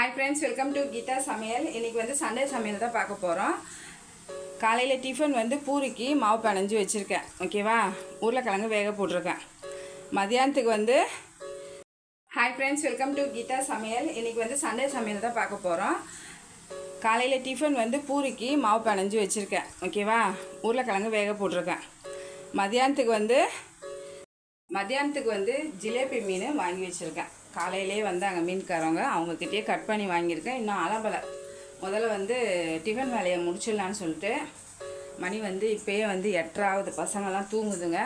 Hi friends welcome to Geetha Samayal இன்றைக்கி வந்து Sunday சமையல் தான் பார்க்க போகிறோம் காலையில் டிஃபன் வந்து பூரிக்கு மாவு பிணைஞ்சு வச்சுருக்கேன். ஓகேவா உருளைக்கிழங்கு வேக போட்டிருக்கேன். மதியானத்துக்கு வந்து hi friends welcome to Geetha Samayal இன்றைக்கி வந்து சண்டே சமையல் தான் பார்க்க போகிறோம் காலையில் டிஃபன் வந்து பூரிக்கு மாவு பிணைஞ்சு வச்சுருக்கேன். ஓகேவா உருளைக்கிழங்கு வேக போட்டிருக்கேன். மதியானத்துக்கு வந்து மதியானத்துக்கு வந்து ஜிலேபி மீன் வாங்கி வச்சுருக்கேன். காலையிலே வந்து அங்கே மீன்காரவங்க அவங்கக்கிட்டே கட் பண்ணி வாங்கியிருக்கேன். இன்னும் அலம்பலை. முதல்ல வந்து டிஃபன் வேலையை முடிச்சிடலான்னு சொல்லிட்டு மணி வந்து இப்போயே வந்து எட்டராவது பசங்கள்லாம் தூங்குதுங்க.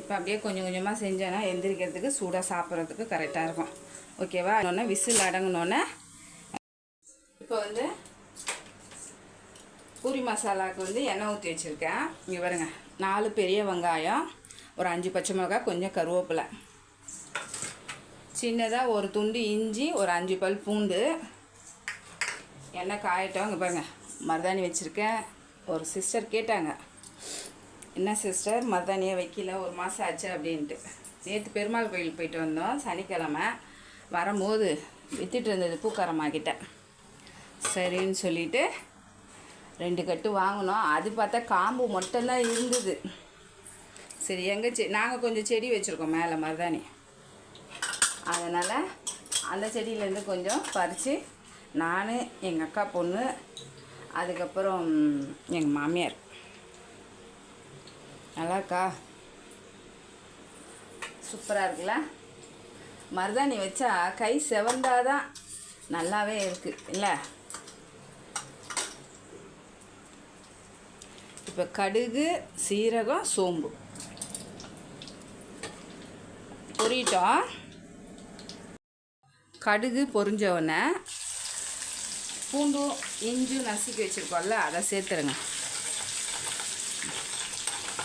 இப்போ அப்படியே கொஞ்சம் கொஞ்சமாக செஞ்சேன்னா எந்திரிக்கிறதுக்கு சூடாக சாப்பிட்றதுக்கு கரெக்டாக இருக்கும். ஓகேவா இன்னொன்று விசில் அடங்கினோன்னே இப்போ வந்து பூரி மசாலாவுக்கு வந்து எண்ணெய் ஊற்றி வச்சுருக்கேன். இங்கே பாருங்க. நாலு பெரிய வெங்காயம் ஒரு அஞ்சு பச்சை மிளகாய் கொஞ்சம் கருவேப்பிலை. சின்னதாக ஒரு துண்டு இஞ்சி ஒரு அஞ்சு பல் பூண்டு. எண்ணெய் காயட்டும். இங்கே பாருங்க மருதாணி வச்சுருக்கேன். ஒரு சிஸ்டர் கேட்டாங்க என்ன சிஸ்டர் மருதாணியே வைக்கல? ஒரு மாதம் ஆச்சு அப்படின்ட்டு. நேற்று பெருமாள் கோயில் போயிட்டு வந்தோம். சனிக்கிழமை வரும்போது விற்றுட்டு இருந்தது பூக்காரம்மாக்கிட்ட சரின்னு சொல்லிட்டு ரெண்டு கட்டு வாங்கினோம். அது பார்த்தா காம்பு மட்டும்தான் இருந்தது. சரி எங்கள் செ நாங்கள் கொஞ்சம் செடி வச்சுருக்கோம் மேலே மருதாணி. அதனால் அந்த செடியிலேருந்து கொஞ்சம் பறித்து நான் எங்கள் அக்கா பொண்ணு அதுக்கப்புறம் எங்கள் மாமியார். நல்லா இருக்கா சூப்பராக இருக்குல்ல? மருதாணி வச்சா கை செவந்தாதான் நல்லாவே இருக்குது இல்லை? இப்போ கடுகு சீரகம் சோம்பு. பொரிட்டோம் கடுகு பொரிஞ்ச பூண்டும் இஞ்சும் நசுக்கி வச்சுருக்கோம்ல அதை சேர்த்துருங்க.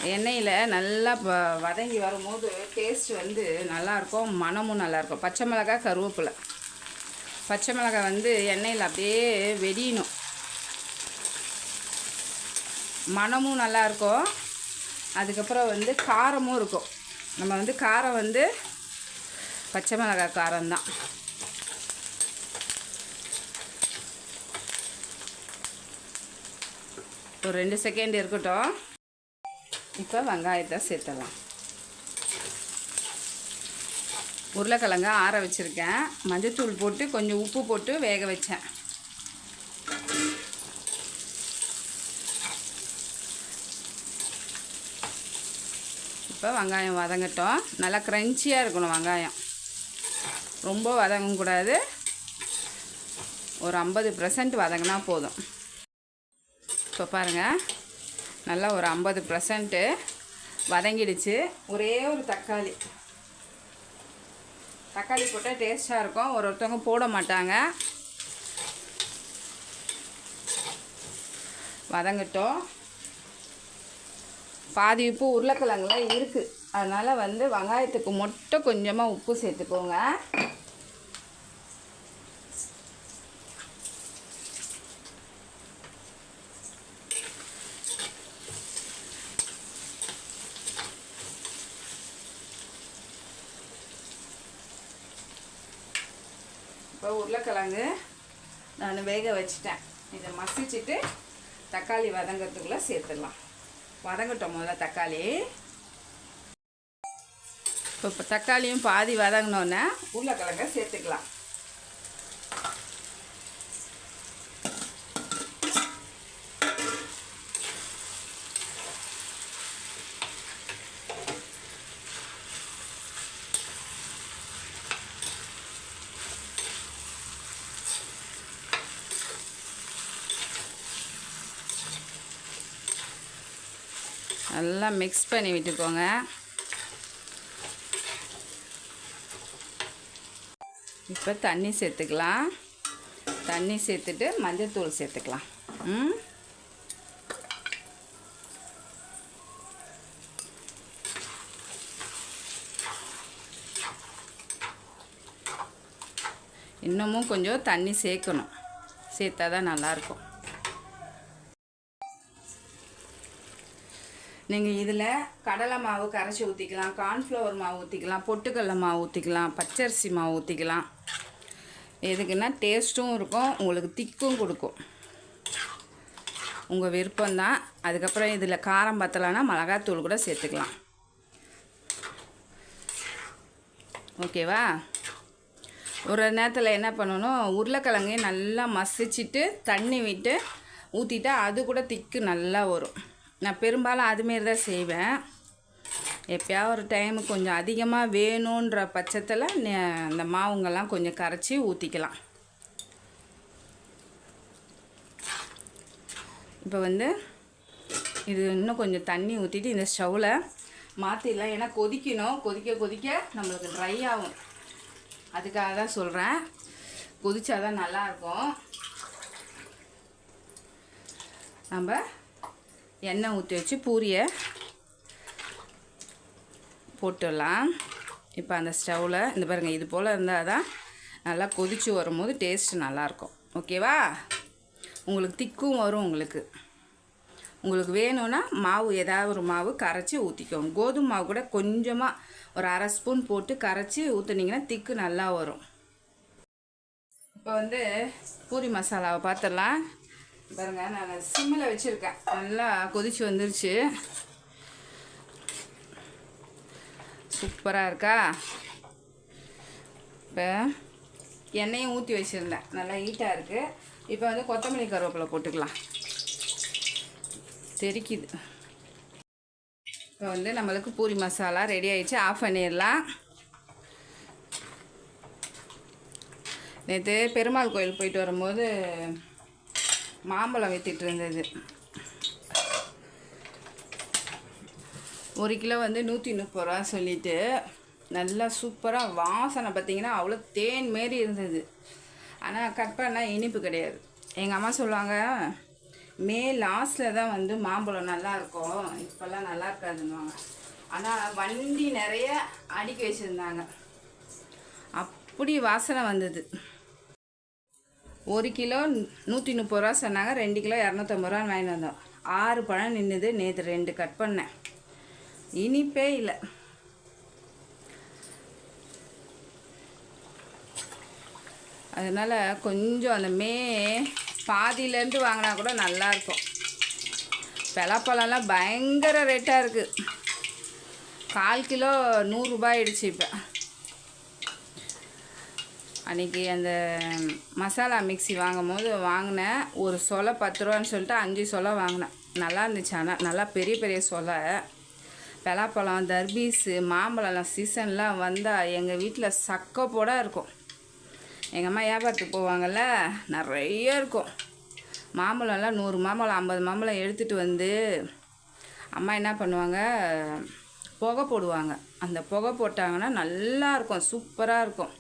எண்ணெயில் நல்லா வதங்கி வரும்போது டேஸ்ட் வந்து நல்லாயிருக்கும் மணமும் நல்லாயிருக்கும். பச்சை மிளகாய் கருவேப்பிலை. பச்சை மிளகாய் வந்து எண்ணெயில் அப்படியே வெடியணும். மணமும் நல்லாயிருக்கும். அதுக்கப்புறம் வந்து காரமும் இருக்கும். நம்ம வந்து காரம் வந்து பச்சை மிளகாய் காரம்தான். ஒரு ரெண்டு செகண்ட் இருக்கட்டும். இப்போ வெங்காயத்தை சேர்த்தலாம் உருளைக்கிழங்க ஆற வச்சுருக்கேன். மஞ்சத்தூள் போட்டு கொஞ்சம் உப்பு போட்டு வேக வச்சேன். இப்போ வெங்காயம் வதங்கட்டும். நல்லா க்ரன்ச்சியாக இருக்கணும் வெங்காயம். ரொம்ப வதங்கக்கூடாது. ஒரு ஐம்பது பர்சன்ட் வதங்கினா போதும். இப்போ பாருங்கள் நல்லா ஒரு ஐம்பது பர்சன்ட்டு வதங்கிடுச்சு. ஒரே ஒரு தக்காளி. தக்காளி போட்டால் டேஸ்ட்டாக இருக்கும். ஒரு ஒருத்தவங்க போட மாட்டாங்க. வதங்கட்டும். பாதி உப்பு உருளைக்கிழங்குலாம் இருக்குது அதனால் வந்து வெங்காயத்துக்கு மட்டும் கொஞ்சமாக உப்பு சேர்த்துக்கோங்க இப்போ உருளைக்கிழங்கு நான் வேக வச்சிட்டேன். இதை மசிச்சுட்டு தக்காளி வதங்கிறதுக்குள்ளே சேர்த்துடலாம். வதங்கட்டும் முதல்ல தக்காளி. இப்போ இப்போ தக்காளியும் பாதி வதங்கினோன்னே உருளைக்கிழங்க சேர்த்துக்கலாம். நல்லா மிக்ஸ் பண்ணி விட்டுக்கோங்க. இப்போ தண்ணி சேர்த்துக்கலாம். தண்ணி சேர்த்துட்டு மஞ்சத்தூள் சேர்த்துக்கலாம். ம். இன்னமும் கொஞ்சம் தண்ணி சேர்க்கணும். சேர்த்தா தான் நல்லாயிருக்கும். நீங்கள் இதில் கடலை மாவு கரைச்சி ஊற்றிக்கலாம் கார்ன்ஃப்ளவர் மாவு ஊற்றிக்கலாம் பொட்டுக்கடலை மாவு ஊற்றிக்கலாம் பச்சரிசி மாவு ஊற்றிக்கலாம் எதுக்குன்னா டேஸ்ட்டும் இருக்கும் உங்களுக்கு திக்கும் கொடுக்கும். உங்கள் விருப்பம்தான் அதுக்கப்புறம் இதில் காரம் பத்தலைன்னா மிளகாத்தூள் கூட சேர்த்துக்கலாம். ஓகேவா? ஒரு நேரத்தில் என்ன பண்ணணும் உருளைக்கிழங்கையும் நல்லா மசிச்சுட்டு தண்ணி விட்டு ஊற்றிட்டா அது கூட திக்கு நல்லா வரும். நான் பெரும்பாலும் அதுமாரி தான் செய்வேன். எப்போயா ஒரு டைம் கொஞ்சம் அதிகமாக வேணுன்ற பட்சத்தில் அந்த மாவுங்கள்லாம் கொஞ்சம் கரைச்சி ஊற்றிக்கலாம் இப்போ வந்து இது இன்னும் கொஞ்சம் தண்ணி ஊற்றிட்டு இந்த ஸ்டவ்வில் மாற்றிடலாம் ஏன்னா கொதிக்கணும். கொதிக்க கொதிக்க நம்மளுக்கு ட்ரை ஆகும். அதுக்காக தான் சொல்கிறேன் கொதிச்சா தான் நல்லாயிருக்கும் நம்ம எண்ணெய் ஊற்றி வச்சு பூரியை போட்டுடலாம். இப்போ அந்த ஸ்டவ்வில் இந்த பாருங்கள் இது போல் இருந்தால் தான் நல்லா கொதித்து வரும்போது டேஸ்ட்டு நல்லாயிருக்கும். ஓகேவா உங்களுக்கு திக்கும் வரும் உங்களுக்கு. உங்களுக்கு வேணும்னா மாவு ஏதாவது ஒரு மாவு கரைச்சி ஊற்றிக்கோங்க கோதுமை மாவு கூட கொஞ்சமாக ஒரு அரை ஸ்பூன் போட்டு கரைச்சி ஊற்றுனீங்கன்னா திக்கு நல்லா வரும். இப்போ வந்து பூரி மசாலாவை பார்த்துடலாம். பாருங்க நான் சிம்மில் வச்சுருக்கேன். நல்லா கொதிச்சு வந்துருச்சு. சூப்பராக இருக்கா? இப்போ எண்ணெயும் ஊற்றி வச்சுருந்தேன். நல்லா ஹீட்டாக இருக்குது இப்போ வந்து கொத்தமல்லி கருவேப்பிலை போட்டுக்கலாம். தெரிக்குது. இப்போ வந்து நம்மளுக்கு பூரி மசாலா ரெடி ஆகிடுச்சு ஆஃப் பண்ணிடலாம். நேற்று பெருமாள் கோயில் போயிட்டு வரும்போது மாம்பழம் விற்றுட்டு இருந்தது. ஒரு கிலோ வந்து நூற்றி முப்பது ரூபா சொல்லிட்டு நல்லா சூப்பராக வாசனை பார்த்தீங்கன்னா அவ்வளோ தேன் மாரி இருந்தது. ஆனால் கட் பண்ணால் இனிப்பு கிடையாது. எங்கள் அம்மா சொல்லுவாங்க மே லாஸ்ட்டில் தான் வந்து மாம்பழம் நல்லா இருக்கும். இப்போல்லாம் நல்லா இருக்காதுன்னுவாங்க. ஆனால் வண்டி நிறைய அடுக்கி வச்சுருந்தாங்க. அப்படி வாசனை வந்தது. ஒரு கிலோ நூற்றி முப்பது ரூபா சொன்னாங்க ரெண்டு கிலோ இரநூத்தம்பது ரூபா வாங்கிட்டு வந்தோம். ஆறு பழம் நின்றுது நேற்று ரெண்டு கட் பண்ணேன். இனிப்பே இல்லை. அதனால் கொஞ்சம் அந்த மே பாதியிலேருந்து வாங்கினா கூட நல்லாயிருக்கும் பலாப்பழம்லாம் பயங்கர ரேட்டாக இருக்குது கால் கிலோ நூறுரூபா ஆயிடுச்சு இப்போ. அன்றைக்கி அந்த மசாலா மிக்ஸி வாங்கும் போது வாங்கினேன் ஒரு சொலை பத்து ரூபான்னு சொல்லிட்டு அஞ்சு சொலை வாங்கினேன் நல்லா இருந்துச்சு. ஆனால் நல்லா பெரிய பெரிய சொலை. பலாப்பழம் தர்பீஸு மாம்பழம்லாம் சீசன்லாம் வந்தால் எங்கள் வீட்டில் சக்க போட இருக்கும். எங்கள் அம்மா வியாபாரத்துக்கு போவாங்கள்ல நிறைய இருக்கும். மாம்பழம்லாம் நூறு மாம்பழம் ஐம்பது மாம்பழம் எடுத்துகிட்டு வந்து அம்மா என்ன பண்ணுவாங்க புகை போடுவாங்க. அந்த புகை போட்டாங்கன்னா நல்லா இருக்கும் சூப்பராக இருக்கும்.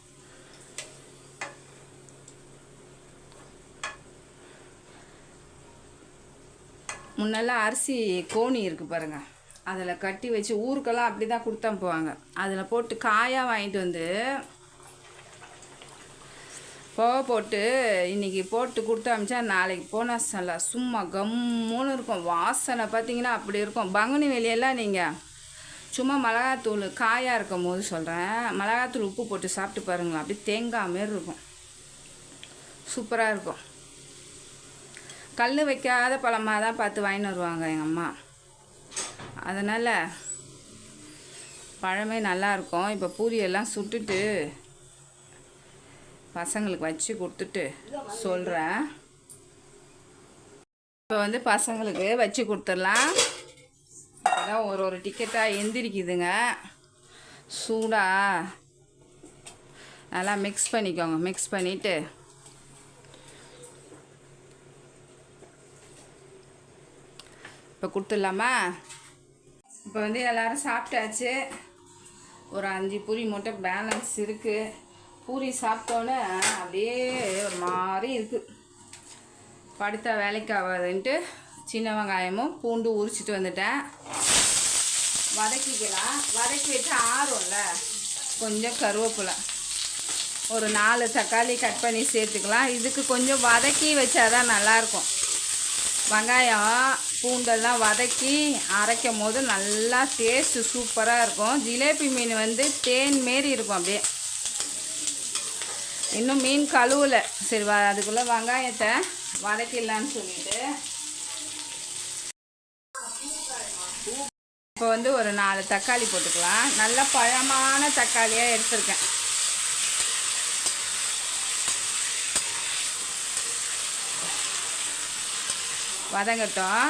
முன்னெல்லாம் அரிசி கோணி இருக்குது பாருங்கள் அதில் கட்டி வச்சு ஊருக்கெல்லாம் அப்படி தான் கொடுத்தா போவாங்க. அதில் போட்டு காயாக வாங்கிட்டு வந்து புகை போட்டு இன்றைக்கி போட்டு கொடுத்து அமிச்சா நாளைக்கு போனால் நல்லா சும்மா கம்முன்னு இருக்கும். வாசனை பார்த்தீங்கன்னா அப்படி இருக்கும். பங்குனி வெளியெல்லாம் நீங்கள் சும்மா மிளகாத்தூள் காயாக இருக்கும் போது சொல்கிறேன் மிளகாத்தூள் உப்பு போட்டு சாப்பிட்டு பாருங்களேன். அப்படி தேங்காய் மாரி இருக்கும். சூப்பராக இருக்கும். கல் வைக்காத பழமாக தான் பார்த்து வாங்கின்னு வருவாங்க எங்கள் அம்மா. அதனால் பழமே நல்லாயிருக்கும் இப்போ பூரியெல்லாம் சுட்டுட்டு பசங்களுக்கு வச்சு கொடுத்துட்டு சொல்கிறேன் இப்போ வந்து பசங்களுக்கு வச்சு கொடுத்துடலாம். அதான் ஒரு ஒரு டிக்கெட்டாக எந்திரிக்குதுங்க. சூடாக நல்லா மிக்ஸ் பண்ணிக்கோங்க. மிக்ஸ் பண்ணிவிட்டு இப்போ கொடுத்துடலாமா? இப்போ வந்து எல்லோரும் சாப்பிட்டாச்சு. ஒரு அஞ்சு பூரி மட்டும் பேலன்ஸ் இருக்குது பூரி சாப்பிட்டோன்னே அப்படியே ஒரு மாதிரி இருக்குது படுத்தா வேலைக்கு ஆகாதுன்ட்டு சின்ன வெங்காயமும் பூண்டு உரிச்சிட்டு வந்துட்டேன். வதக்கிக்கலாம். வதக்கி வச்சு ஆறும்ல கொஞ்சம் கருவேப்பிலை. ஒரு நாலு தக்காளி கட் பண்ணி சேர்த்துக்கலாம். இதுக்கு கொஞ்சம் வதக்கி வச்சாதான் நல்லாயிருக்கும். வெங்காயம் பூண்டெல்லாம் வதக்கி அரைக்கும் போது நல்லா டேஸ்ட்டு சூப்பராக இருக்கும். ஜிலேபி மீன் வந்து தேன் மாரி இருக்கும் அப்படியே. இன்னும் மீன் கழுவல. சரி வா அதுக்குள்ளே வெங்காயத்தை வதக்கிடலான்னு சொல்லிட்டு. இப்போ வந்து ஒரு நாலு தக்காளி போட்டுக்கலாம். நல்ல பழமான தக்காளியாக எடுத்திருக்கேன். வதங்கட்டும்.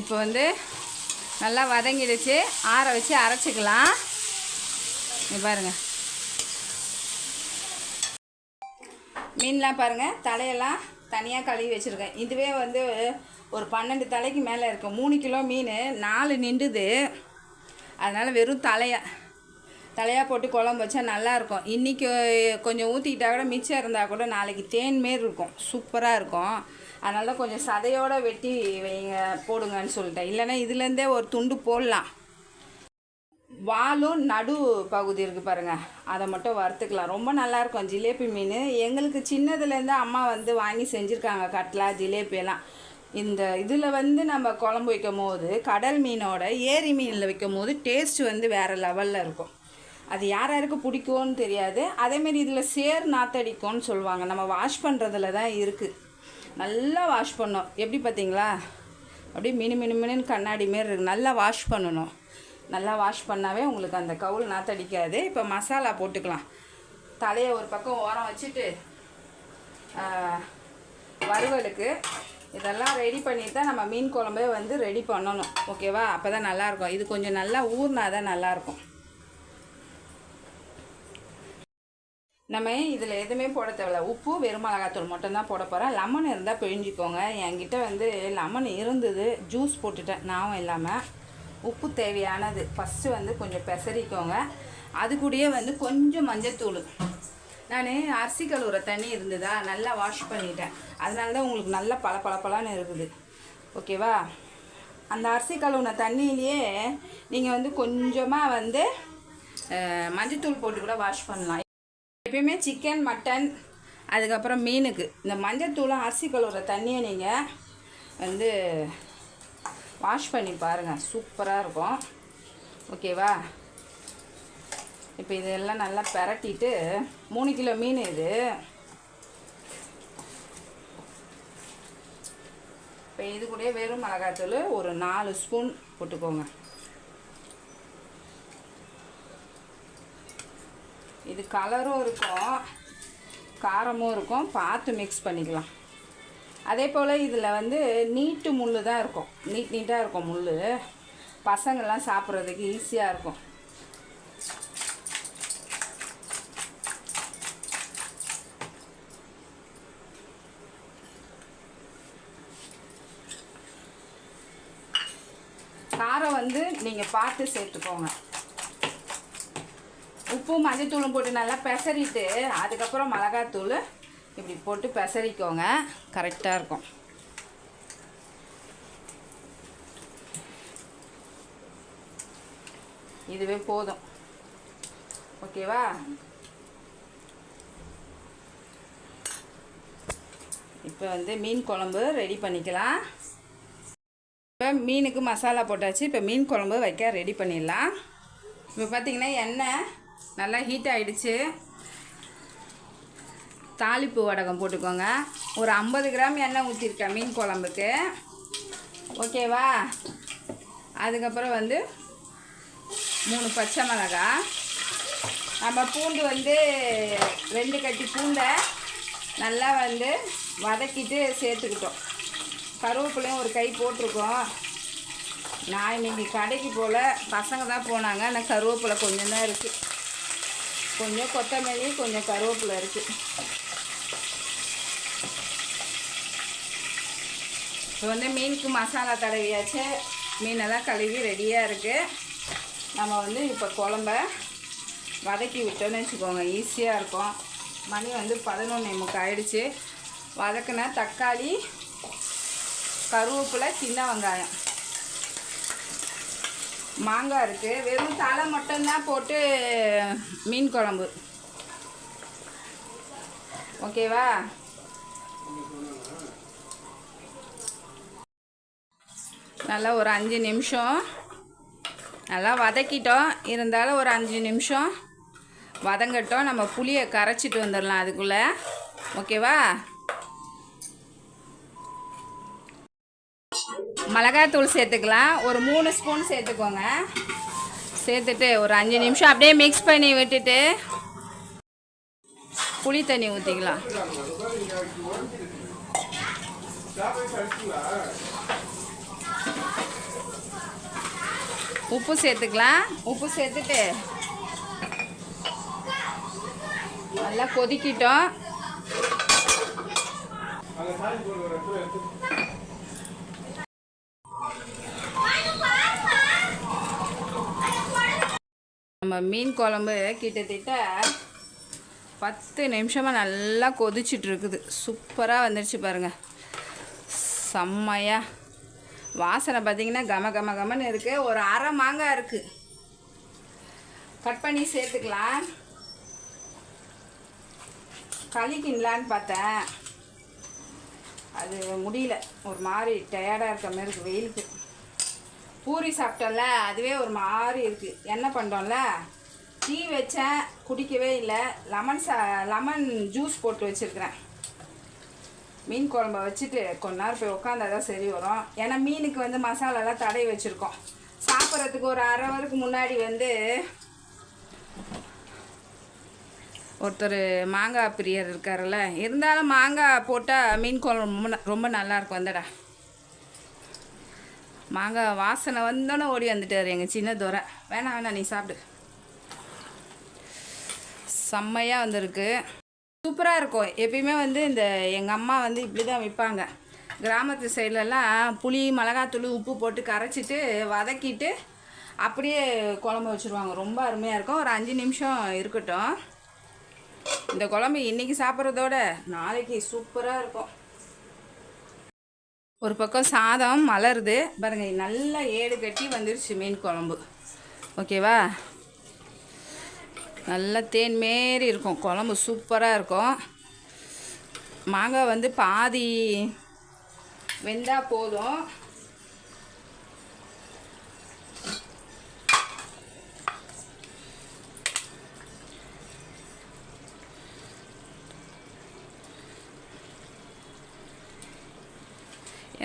இப்போ வந்து நல்லா வதங்கிடுச்சு. ஆற வச்சு அரைச்சிக்கலாம். இங்க பாருங்க. மீன்லாம் பாருங்கள் தலையெல்லாம் தனியாக கழுவி வச்சுருக்கேன். இதுவே வந்து ஒரு பன்னெண்டு தலைக்கு மேலே இருக்கும் மூணு கிலோ மீன் நாலு நின்றுது. அதனால் வெறும் தலையாக தலையாக போட்டு குழம்பு வச்சா நல்லாயிருக்கும் இன்றைக்கி கொஞ்சம் ஊற்றிக்கிட்டா கூட மிச்சம் இருந்தால் கூட நாளைக்கு தேன் மாரி இருக்கும். சூப்பராக இருக்கும். அதனால தான் கொஞ்சம் சதையோடு வெட்டி வைங்க போடுங்கன்னு சொல்லிட்டேன். இல்லைன்னா இதுலேருந்தே ஒரு துண்டு போடலாம். வாலும் நடு பகுதி இருக்குது பாருங்கள் அதை மட்டும் வறுத்துக்கலாம். ரொம்ப நல்லாயிருக்கும் ஜிலேபி மீன். எங்களுக்கு சின்னதுலேருந்து அம்மா வந்து வாங்கி செஞ்சுருக்காங்க கட்லா ஜிலேபியெல்லாம் இந்த இதில் வந்து நம்ம குழம்பு வைக்கும் போது கடல் மீனோட ஏரி மீனில் வைக்கும் போது டேஸ்ட் வந்து வேறு லெவலில் இருக்கும். அது யார் யாருக்கு பிடிக்கும்னு தெரியாது. அதேமாரி இதில் சேர் நாத்தடிக்கும்னு சொல்லுவாங்க. நம்ம வாஷ் பண்ணுறதுல தான் இருக்குது நல்லா வாஷ் பண்ணோம் எப்படி பார்த்தீங்களா? அப்படியே மினு மினு மினுன்னு கண்ணாடி மாரி இருக்கு. நல்லா வாஷ் பண்ணணும். நல்லா வாஷ் பண்ணாவே உங்களுக்கு அந்த கவுல் நாத்தடிக்காது இப்போ மசாலா போட்டுக்கலாம். தலையை ஒரு பக்கம் ஓரம் வச்சுட்டு வறுவலுக்கு இதெல்லாம் ரெடி பண்ணிட்டு தான் நம்ம மீன் குழம்பே வந்து ரெடி பண்ணணும். ஓகேவா அப்போ தான் நல்லாயிருக்கும் இது கொஞ்சம் நல்லா ஊறினா தான் நல்லாயிருக்கும் நம்ம இதில் எதுவுமே போட தேவையில்ல. உப்பு வெறும் மிளகாத்தூள் மட்டும்தான் போட போகிறேன் லெமன் இருந்தால் பிழிஞ்சிக்கோங்க. என்கிட்ட வந்து லெமன் இருந்தது. ஜூஸ் போட்டுட்டேன். நாவும் இல்லாமல் உப்பு தேவையானது. ஃபஸ்ட்டு வந்து கொஞ்சம் பெசரிக்கோங்க. அது கூடயே வந்து கொஞ்சம் மஞ்சத்தூள். நான் அரிசி கழுவுற தண்ணி இருந்ததா? நல்லா வாஷ் பண்ணிட்டேன். அதனால தான் உங்களுக்கு நல்ல பல பளபளன்னு இருக்குது ஓகேவா அந்த அரிசி கழுவுன தண்ணியிலேயே நீங்கள் வந்து கொஞ்சமாக வந்து மஞ்சத்தூள் போட்டு கூட வாஷ் பண்ணலாம். எப்பயுமே சிக்கன் மட்டன் அதுக்கப்புறம் மீனுக்கு. இந்த மஞ்சத்தூளும் அரிசி கழுவுற தண்ணியை நீங்கள் வந்து வாஷ் பண்ணி பாருங்கள் சூப்பராக இருக்கும். ஓகேவா இப்போ இதெல்லாம் நல்லா பிரட்டிட்டு மூணு கிலோ மீன் இது. இப்போ இது கூடயே வெறும் மிளகாத்தூள் ஒரு நாலு ஸ்பூன் போட்டுக்கோங்க. இது கலரும் இருக்கும் காரமும் இருக்கும். பார்த்து மிக்ஸ் பண்ணிக்கலாம். அதே போல் இதில் வந்து நீட்டு முள் தான் இருக்கும். நீட் நீட்டாக இருக்கும் முள் பசங்கள்லாம் சாப்பிட்றதுக்கு ஈஸியாக இருக்கும். காரம் வந்து நீங்கள் பார்த்து சேர்த்துக்கோங்க. உப்பும் மஞ்சத்தூளும் போட்டு நல்லா பெசரிட்டு அதுக்கப்புறம் மிளகாத்தூள் இப்படி போட்டு பெசரிக்கோங்க கரெக்டாக இருக்கும். இதுவே போதும். ஓகேவா? இப்போ வந்து மீன் குழம்பு ரெடி பண்ணிக்கலாம். இப்போ மீனுக்கு மசாலா போட்டாச்சு. இப்போ மீன் குழம்பு வைக்க ரெடி பண்ணிடலாம். இப்போ பார்த்தீங்கன்னா எண்ணெய் நல்லா ஹீட் ஆகிடுச்சு தாளிப்பு வடகம் போட்டுக்கோங்க. ஒரு ஐம்பது கிராம் எண்ணெய் ஊற்றிருக்கேன் மீன் குழம்புக்கு. ஓகேவா? அதுக்கப்புறம் வந்து மூணு பச்சை மிளகா. நம்ம பூண்டு வந்து ரெண்டு கட்டி பூண்டை நல்லா வந்து வதக்கிட்டு சேர்த்துக்கிட்டோம். கருவேப்பிலையும் ஒரு கை போட்டிருக்கோம். நான் இன்னைக்கு கடைக்கு போல் பசங்க தான் போனாங்க. ஆனால் கருவேப்பிலை கொஞ்சம் தான் இருக்குது கொஞ்சம் கொத்தமல்லி கொஞ்சம் கருவேப்பிலை இருக்குது இப்போ வந்து மீனுக்கு மசாலா தடவியாச்சு. மீனெல்லாம் கழுவி ரெடியாக இருக்குது நம்ம வந்து இப்போ குழம்ப வதக்கி விட்டோன்னு வச்சுக்கோங்க ஈஸியாக இருக்கும். மணி வந்து பதினொன்று நமக்கு ஆயிடுச்சு. வதக்குனா தக்காளி கருவேப்பிலை சின்ன வெங்காயம். மாங்காய் இருக்குது வெறும் தலை மட்டும்தான் போட்டு மீன் குழம்பு. ஓகேவா? நல்லா ஒரு அஞ்சு நிமிஷம். நல்லா வதக்கிட்டோம். இருந்தாலும் ஒரு அஞ்சு நிமிஷம் வதங்கட்டும். நம்ம புளியை கரைச்சிட்டு வந்துடலாம் அதுக்குள்ளே. ஓகேவா? மிளகாத்தூள் சேர்த்துக்கலாம். ஒரு மூணு ஸ்பூன் சேர்த்துக்கோங்க. சேர்த்துட்டு ஒரு அஞ்சு நிமிஷம் அப்படியே மிக்ஸ் பண்ணி விட்டுட்டு புளி தண்ணி ஊற்றிக்கலாம் உப்பு சேர்த்துக்கலாம். உப்பு சேர்த்துட்டு நல்லா கொதிக்கிட்டோம். நம்ம மீன் குழம்பு கிட்டத்தட்ட பத்து நிமிஷமாக நல்லா கொதிச்சிட்ருக்குது. சூப்பராக வந்துடுச்சு பாருங்கள் செம்மையாக வாசனை பார்த்தீங்கன்னா கம கம கமன்னு இருக்குது ஒரு அரை மாங்காய் இருக்குது கட் பண்ணி சேர்த்துக்கலாம். கழிக்கின்லான்னு பார்த்தேன். அது முடியல. ஒரு மாதிரி டயர்டாக இருக்க மாதிரி இருக்குது வெயிலுக்கு. பூரி சாப்பிட்டோம்ல அதுவே ஒரு மாதிரி இருக்குது என்ன பண்ணுறோம்ல டீ வச்சேன் குடிக்கவே இல்லை. லெமன் சா லெமன் ஜூஸ் போட்டு வச்சுருக்கிறேன். மீன் குழம்ப வச்சுட்டு கொஞ்ச நேரம் போய் உட்காந்தா தான் சரி வரும். ஏன்னா மீனுக்கு வந்து மசாலாலாம் தடவி வச்சுருக்கோம். சாப்பிட்றதுக்கு ஒரு அரை ஹவருக்கு முன்னாடி வந்து ஒருத்தர் மாங்காய் பிரியர் இருக்காருல்ல. இருந்தாலும் மாங்காய் போட்டால் மீன் குழம்பு ரொம்ப ந- ரொம்ப நல்லாயிருக்கும் வந்தடா மாங்காய் வாசனை வந்தோன்னே ஓடி வந்துட்டார் எங்கள் சின்ன துறை வேணாம் வேணாம் நீ சாப்பிடு. செம்மையாக வந்திருக்கு. சூப்பராக இருக்கும். எப்பயுமே வந்து இந்த எங்கள் அம்மா வந்து இப்படி தான் விற்பாங்க கிராமத்து சைட்லலாம் புளி மிளகாத்தூள் உப்பு போட்டு கரைச்சிட்டு வதக்கிட்டு அப்படியே குழம்பு வச்சுருவாங்க. ரொம்ப அருமையாக இருக்கும். ஒரு அஞ்சு நிமிஷம் இருக்கட்டும். இந்த குழம்பு இன்றைக்கி சாப்பிட்றதோட நாளைக்கு சூப்பராக இருக்கும். ஒரு பக்கம் சாதம் மலருது. பாருங்க நல்லா ஏடு கட்டி வந்துருச்சு மீன் குழம்பு. ஓகேவா? நல்லா தேன் மாரி இருக்கும். குழம்பு சூப்பராக இருக்கும். மாங்காய் வந்து பாதி வெந்தால் போதும்.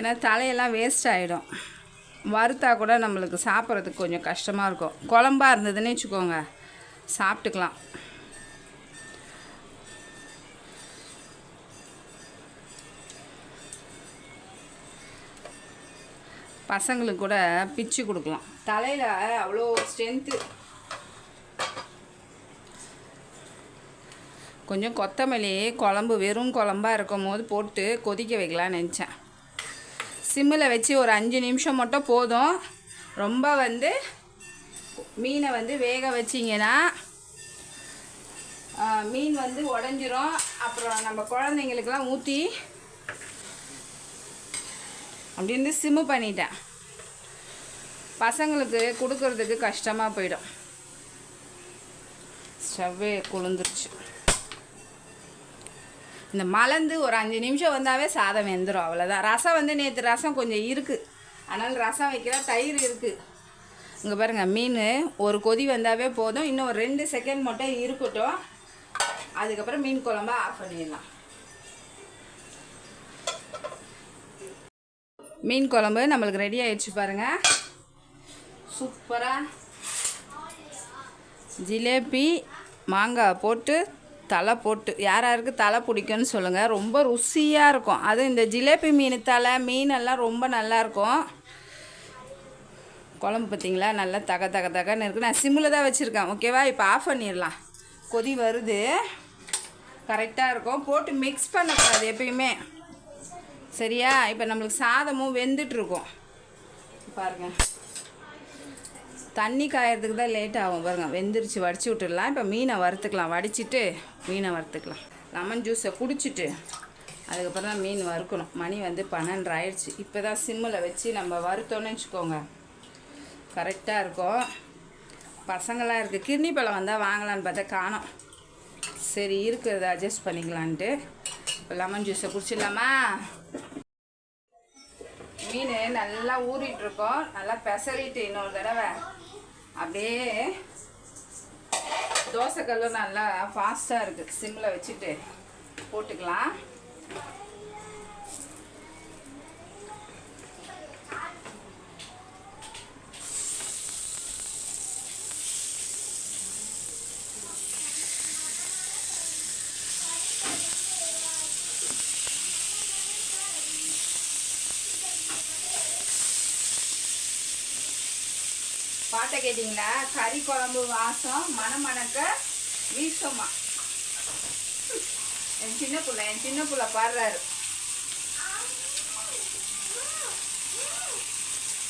ஏன்னா தலையெல்லாம் வேஸ்ட் ஆகிடும் வறுத்தா கூட நம்மளுக்கு சாப்பிட்றதுக்கு கொஞ்சம் கஷ்டமாக இருக்கும். குழம்பா இருந்ததுன்னு வச்சுக்கோங்க. சாப்பிட்டுக்கலாம். பசங்களுக்கு கூட பிச்சு கொடுக்கலாம். தலையில் அவ்வளோ ஸ்ட்ரென்த்து கொஞ்சம் கொத்தமல்லி குழம்பு வெறும் குழம்பா இருக்கும் போது போட்டு கொதிக்க வைக்கலாம்னு நினச்சேன். சிம்மில் வச்சு ஒரு அஞ்சு நிமிஷம் மட்டும் போதும். ரொம்ப வந்து மீனை வந்து வேக வச்சிங்கன்னா மீன் வந்து உடஞ்சிரும். அப்புறம் நம்ம குழந்தைங்களுக்கெல்லாம் ஊற்றி அப்படின்னு சிம்மு பண்ணிட்டேன். பசங்களுக்கு கொடுக்கறதுக்கு கஷ்டமாக போயிடும். ஸ்டவ்வே குளிந்துருச்சு இந்த மலர்ந்து ஒரு அஞ்சு நிமிஷம் வந்தாவே சாதம் வெந்துடும் அவ்வளோதான் ரசம் வந்து நேற்று ரசம் கொஞ்சம் இருக்குது அதனால் ரசம் வைக்கிற தயிர் இருக்குது இங்கே பாருங்கள் மீன் ஒரு கொதி வந்தாவே போதும். இன்னும் ஒரு ரெண்டு செகண்ட் மட்டும் இருக்கட்டும். அதுக்கப்புறம் மீன் குழம்பா ஆஃப் பண்ணிடலாம். மீன் குழம்பு நம்மளுக்கு ரெடி ஆயிடுச்சு பாருங்கள் சூப்பராக ஜிலேபி மாங்காய் போட்டு தலை போட்டு யார் யாருக்கு தலை பிடிக்கும்னு சொல்லுங்கள் ரொம்ப ருசியாக இருக்கும். அதுவும் இந்த ஜிலேபி மீன் தலை மீனெல்லாம் ரொம்ப நல்லாயிருக்கும். குழம்பு பார்த்திங்களா? நல்லா தக தக தகன்னு இருக்குது நான் சிம்மில் தான் வச்சுருக்கேன். ஓகேவா இப்போ ஆஃப் பண்ணிடலாம். கொதி வருது. கரெக்டாக இருக்கும். போட்டு மிக்ஸ் பண்ணக்கூடாது எப்பயுமே. சரியா? இப்போ நம்மளுக்கு சாதமும் வெந்துட்டுருக்கும். பாருங்க. தண்ணி காயறதுக்கு தான் லேட் ஆகும் பாருங்க. வெந்துருச்சு வடிச்சு விட்டுடலாம். இப்போ மீனை வறுத்துக்கலாம். வடிச்சிட்டு மீனை வறுத்துக்கலாம். லெமன் ஜூஸை குடிச்சிட்டு அதுக்கப்புறம் தான் மீன் வறுக்கணும். மணி வந்து பன்னெண்டு ஆயிடுச்சு. இப்போ தான் சிம்மில் வச்சு நம்ம வறுத்தோன்னு வச்சுக்கோங்க. கரெக்டாக இருக்கும். பசங்களாம் இருக்குது கிர்னி பழம் வந்தால் வாங்கலான்னு பார்த்தா காணோம். சரி இருக்கிறத அட்ஜஸ்ட் பண்ணிக்கலான்ட்டு. இப்போ லெமன் ஜூஸை குடிச்சிடலாமா? மீன் நல்லா ஊறிட்டுருக்கோம் நல்லா பெசரிட்டு இன்னொரு தடவை. அப்படியே தோசைக்கல்லும் நல்லா ஃபாஸ்ட்டாக இருக்குது சிம்மில் வச்சுட்டு போட்டுக்கலாம். பாட்டை கேட்டிங்களா? கறி குழம்பு வாசம் மணமணக்க வீசமா என் சின்ன புள்ள என் சின்ன புள்ள பாடுறாரு.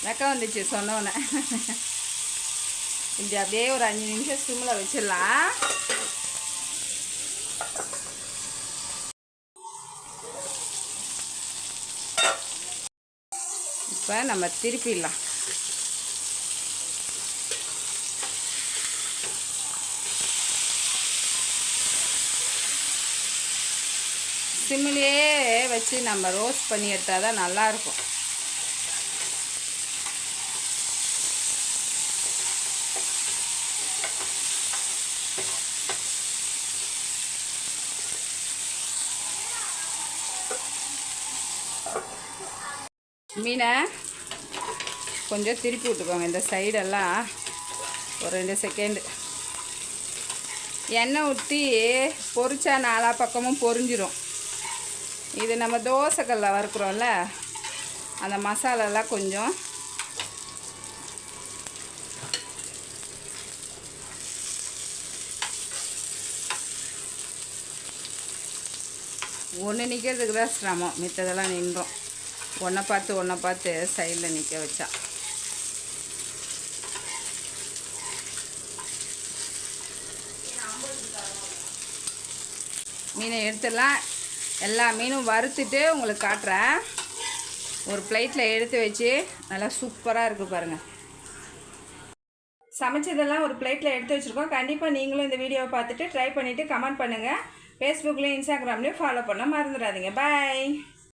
வெக்க வந்துச்சு சொன்னோன்னே இப்படி அப்படியே ஒரு அஞ்சு நிமிஷம் சிம்மில் வச்சிடலாம். இப்போ நம்ம திருப்பிடலாம். சிம்மிலேயே வச்சு நம்ம ரோஸ்ட் பண்ணி எடுத்தால் தான் நல்லாயிருக்கும். மீனை கொஞ்சம் திருப்பி விட்டுக்கோங்க. இந்த சைடெல்லாம் ஒரு ரெண்டு செகண்டு. எண்ணெய் ஊற்றி பொரிச்சா நாலா பக்கமும் பொறிஞ்சிரும் இது நம்ம தோசைக்கல்ல வறுக்குறோம்ல அந்த மசாலாலாம் கொஞ்சம். ஒன்று நிற்கிறதுக்கு தான் சிரமம். மித்ததெல்லாம் நின்றோம். ஒன்றை பார்த்து ஒன்றை பார்த்து சைடில் நிற்க வச்சா. மீனை எடுத்துடலாம். எல்லா மீனும் வறுத்துட்டு உங்களுக்கு காட்டுறேன். ஒரு பிளேட்டில் எடுத்து வச்சு நல்லா சூப்பராக இருக்குது பாருங்கள் சமைச்சதெல்லாம் ஒரு பிளேட்டில் எடுத்து வச்சுருக்கோம். கண்டிப்பாக நீங்களும் இந்த வீடியோவை பார்த்துட்டு ட்ரை பண்ணிவிட்டு கமெண்ட் பண்ணுங்கள் ஃபேஸ்புக்லேயும் இன்ஸ்டாகிராம்லேயும் ஃபாலோ பண்ண மறந்துடாதீங்க. பாய்